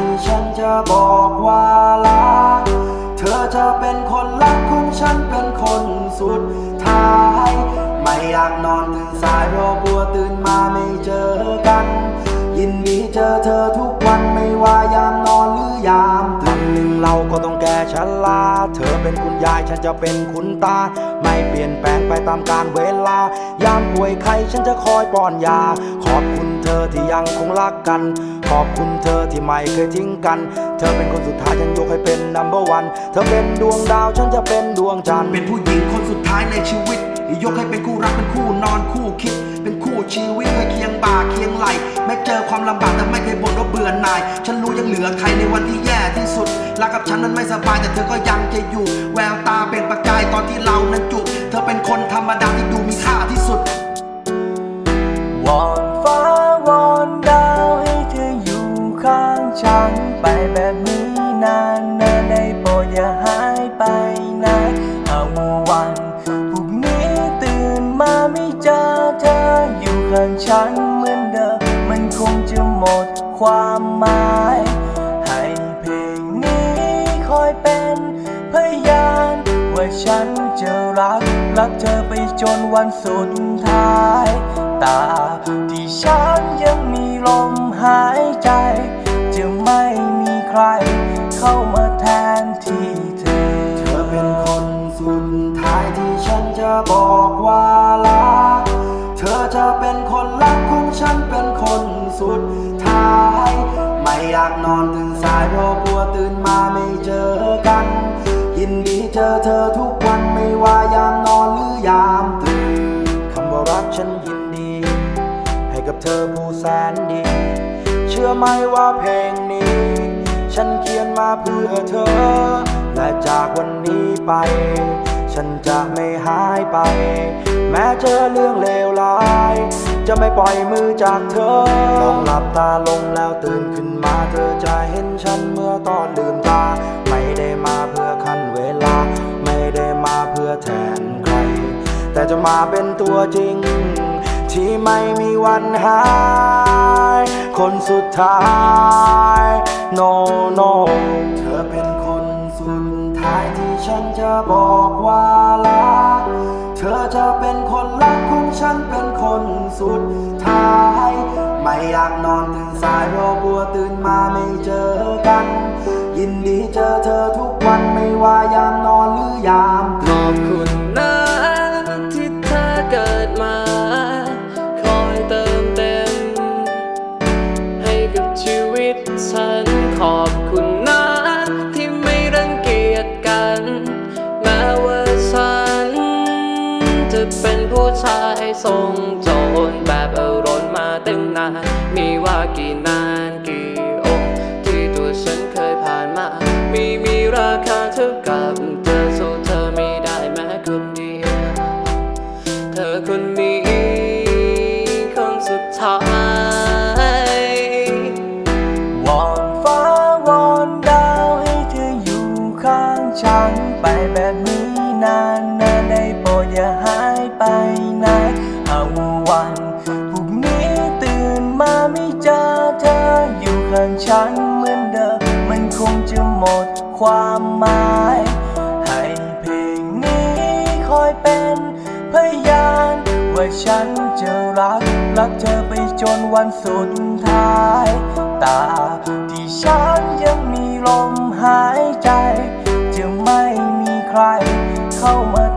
ที่ฉันจะบอกว่ารัเธอจะเป็นคนรักของฉันเป็นคนสุดท้าย ไม่อยากนอนตื่นสายเพราะกลัวตื่นมาไม่เจอกัน ยินดีเจอเธอทุกวันไม่ว่ายามนอนหรือยามตื่นเราก็ต้องแก่ฉลา เป็นคุณยาย ฉันจะเป็นคุณตา ไม่เปลี่ยนแปลงไปตามกาลเวลา ยามป่วยไข้ฉันจะคอยป้อนยา ขอบคุณเธอที่ยังคงรักกัน ขอบคุณเธอที่ไม่เคยทิ้งกัน เธอเป็นคนสุดท้ายฉันยกให้เป็น number one เธอเป็นดวงดาวฉันจะเป็นดวงจันทร์ เป็นผู้หญิงคนสุดท้ายในชีวิต ยกให้เป็นคู่รักเป็นคู่นอนคู่คิด เป็นคู่ชีวิตเคยเคียงบ่าเคียงไหลแม้เจอความลำบากแต่ไม่เคยบ่นว่าเบื่อหน่าย ฉันรู้ยังเหลือใครในวันที่แย่ที่สุดรักกับฉันนั้นไม่สบายแต่เธอก็ยังจะอยู่ แววตาเป็นประกายตอนที่เรานั้นจูบเธอเป็นคนธรรมดาที่ดูมีค่าที่สุดวอนฟ้าวอนดาวให้เธออยู่ข้างฉันไปแบบนี้นานนานได้โปรดอย่าหายไป คงจะหมดความหมาย ให้เพลงนี้คอยเป็นพยาน ว่าฉันจะรัก รักเธอไปจนวันสุดท้าย ตาที่ฉันยังมีลมหายใจ จะไม่มีใครเข้ามาแทนที่เธอ เธอเป็นคนสุดท้ายที่ฉันจะบอกว่ารัก เธอจะเป็นคนรักของฉันเป็นคนสุดท้าย ไม่อยากนอนตื่นสายเพราะกลัวตื่นมาไม่เจอกัน ยินดีเจอเธอทุกวันไม่ว่ายามนอนหรือยามตื่นคำว่ารักฉันยินดี ให้กับเธอผู้แสนดี เชื่อไหมว่าเพลงนี้ ฉันเขียนมาเพื่อเธอ และจากวันนี้ไป ฉันจะไม่หายไป แม้เจอเรื่องเลวร้าย จะไม่ปล่อยมือจากเธอ ลองหลับตาลงแล้วตื่นขึ้นมาเธอจะเห็นฉันเมื่อตอนลืมตา ไม่ได้มาเพื่อคั้นเวลา ไม่ได้มาเพื่อแทนใคร แต่จะมาเป็นตัวจริง ที่ไม่มีวันหาย คนสุดท้าย no no เธอเป็นคนสุดท้ายที่ฉันจะบอกว่ารัก เธอจะเป็นคนรักของฉันเป็นคนสุดท้าย ไม่อยากนอนตื่นสายเพราะกลัวตื่นมาไม่เจอกัน ยินดีเจอเธอทุก ทรงโจรแบบเอารนมาตั้งนาน มีว่ากี่นานกี่องค์ที่ตัวฉันเคยผ่านมา มีมีราคาเท่ากับเธอสู้เธอไม่ได้แม้คนเดียว เธอคนนี้คนสุดท้ายวอนฟ้าวอนดาวให้เธออยู่ข้างฉันไปแบบนี้นานนานได้โปรดอย่าหายไปนห ฉันเหมือนเดิมมันคงจะหมดความหมาย ให้เพลงนี้คอยเป็นพยาน ว่าฉันจะรัก รักเธอไปจนวันสุดท้าย ตาที่ฉันยังมีลมหายใจ จะไม่มีใครเข้ามา